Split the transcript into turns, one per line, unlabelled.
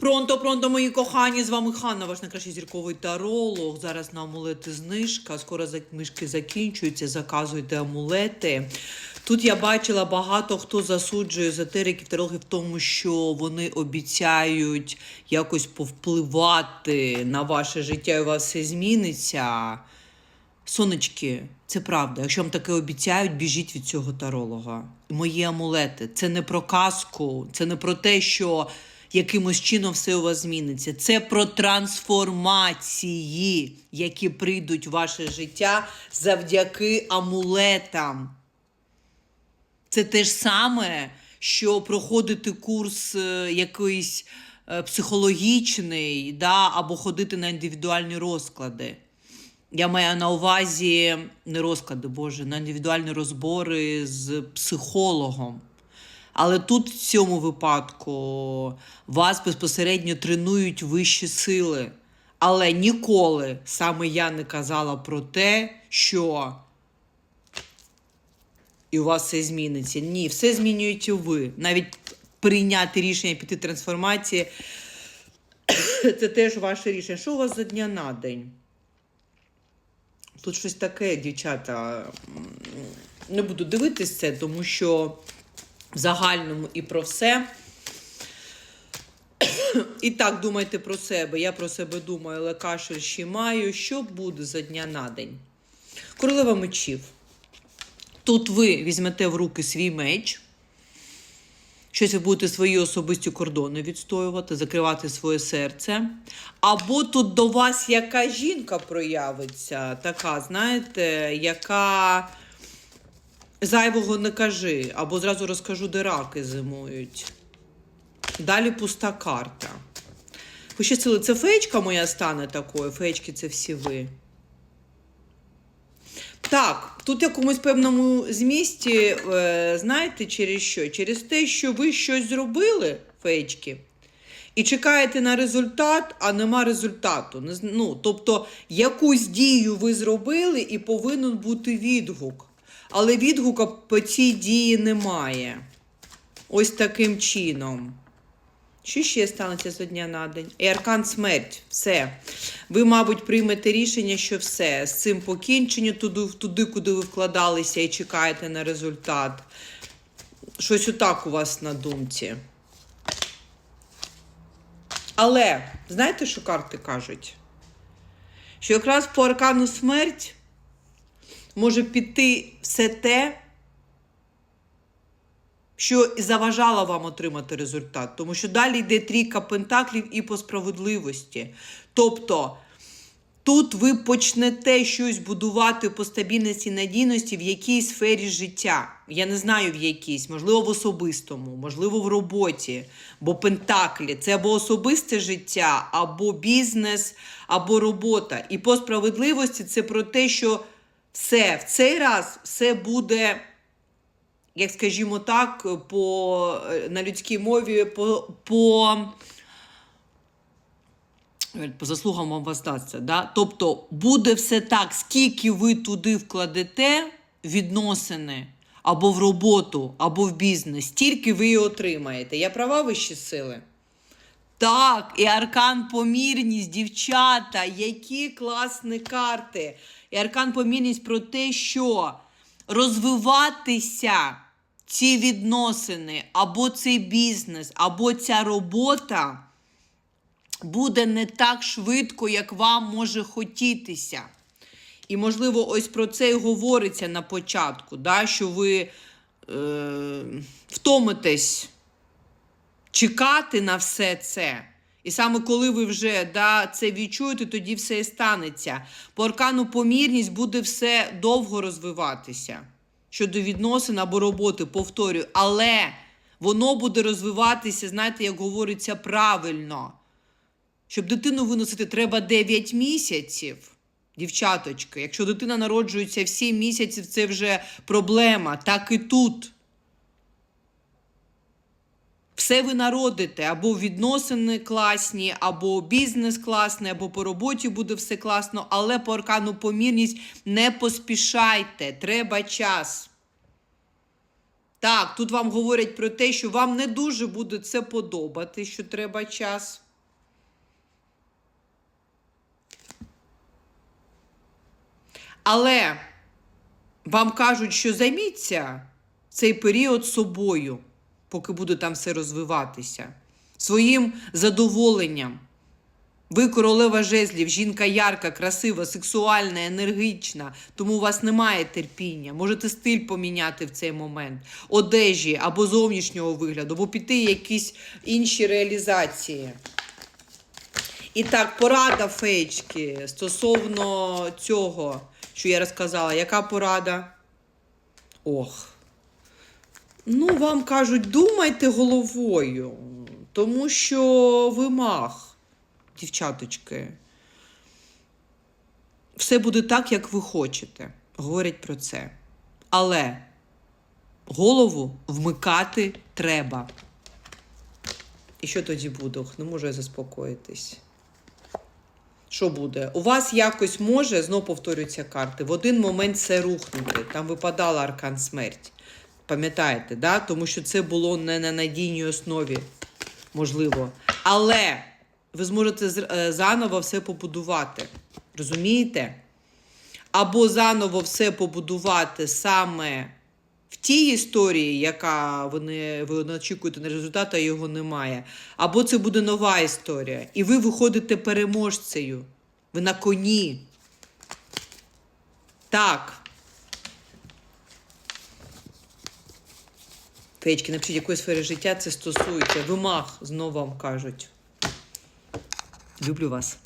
Пронто, пронто, мої кохані, з вами Ханна, ваш найкращий зірковий таролог. Зараз на амулети знижка. Скоро знижки закінчуються. Заказуйте амулети. Тут я бачила багато хто засуджує езотериків, тарологів в тому, що вони обіцяють якось повпливати на ваше життя, і у вас все зміниться. Сонечки, це правда. Якщо вам таке обіцяють, біжіть від цього таролога. Мої амулети це не про казку, це не про те, що якимось чином все у вас зміниться. Це про трансформації, які прийдуть в ваше життя завдяки амулетам. Це те ж саме, що проходити курс е, якийсь е, психологічний, да, або ходити на індивідуальні розклади. Я маю на увазі не розклади, Боже, на індивідуальні розбори з психологом. Але тут в цьому випадку вас безпосередньо тренують вищі сили. Але ніколи саме я не казала про те, що і у вас все зміниться. Ні, все змінюєте ви. Навіть прийняти рішення піти трансформації це теж ваше рішення. Що у вас за дня на день? Тут щось таке, дівчата. Не буду дивитись це, тому що в загальному і про все. І так думайте про себе. Я про себе думаю, але кашель ще маю. Що буде за дня на день? Королева мечів. Тут ви візьмете в руки свій меч. Щось ви будете свої особисті кордони відстоювати, закривати своє серце. Або тут до вас яка жінка проявиться, така, знаєте, яка зайвого не кажи, або зразу розкажу, де раки зимують. Далі пуста карта. Пощастили, це феєчка моя стане такою. Феєчки це всі ви. Так, тут в якомусь певному змісті, е, знаєте, через що? Через те, що ви щось зробили, феєчки, і чекаєте на результат, а нема результату. Ну, тобто, якусь дію ви зробили і повинен бути відгук. Але відгука по цій дії немає. Ось таким чином. Що ще станеться з дня на день? І аркан смерть. Все. Ви, мабуть, приймете рішення, що все. З цим покінчення туди, туди, куди ви вкладалися і чекаєте на результат. Щось отак у вас на думці. Але знаєте, що карти кажуть? Що якраз по аркану смерть може піти все те, що і заважало вам отримати результат. Тому що далі йде трійка пентаклів і по справедливості. Тобто тут ви почнете щось будувати по стабільності і надійності в якійсь сфері життя. Я не знаю в якійсь, можливо, в особистому, можливо, в роботі. Бо пентаклі це або особисте життя, або бізнес, або робота. І по справедливості це про те, що все в цей раз все буде як скажімо так, по, е, на людській мові по, по, по заслугам вам воздасться. Да? Тобто буде все так, скільки ви туди вкладете відносини або в роботу, або в бізнес, стільки ви і отримаєте. Я права вищі сили? Так, і аркан помірність, дівчата, які класні карти. І аркан помірність про те, що розвиватися ці відносини, або цей бізнес, або ця робота буде не так швидко, як вам може хотітися. І, можливо, ось про це і говориться на початку, да, що ви е, втомитесь чекати на все це. І саме коли ви вже да, це відчуєте, тоді все і станеться. По аркану помірність буде все довго розвиватися щодо відносин або роботи, повторюю, але воно буде розвиватися, знаєте, як говориться правильно. Щоб дитину виносити, треба 9 місяців. Дівчаточки, якщо дитина народжується в 7 місяців, це вже проблема. Так і тут все ви народите або відносини класні, або бізнес класний, або по роботі буде все класно, але по аркану помірність не поспішайте, треба час. Так, тут вам говорять про те, що вам не дуже буде це подобати, що треба час. Але вам кажуть, що займіться цей період собою поки буде там все розвиватися, своїм задоволенням. Ви королева жезлів, жінка ярка, красива, сексуальна, енергічна, тому у вас немає терпіння. Можете стиль поміняти в цей момент, одежі або зовнішнього вигляду, або піти якісь інші реалізації. І так, порада феєчки стосовно цього, що я розказала. Яка порада? Ох. Ну, вам кажуть, думайте головою, тому що ви мах дівчаточки, все буде так, як ви хочете. Говорять про це. Але голову вмикати треба. І що тоді буде? Не можу я заспокоїтись. Що буде? У вас якось може, знов повторюються карти, в один момент все рухнути. Там випадала аркан смерть. Пам'ятаєте, да? тому що це було не на надійній основі, можливо. Але ви зможете е, заново все побудувати. Розумієте? Або заново все побудувати саме в тій історії, яка ви ви очікуєте на результат, а його немає. Або це буде нова історія. І ви виходите переможцею. Ви на коні. Так. Феєчки, напишіть, якої сфери життя це стосується. вимаг знову вам кажуть. Люблю вас.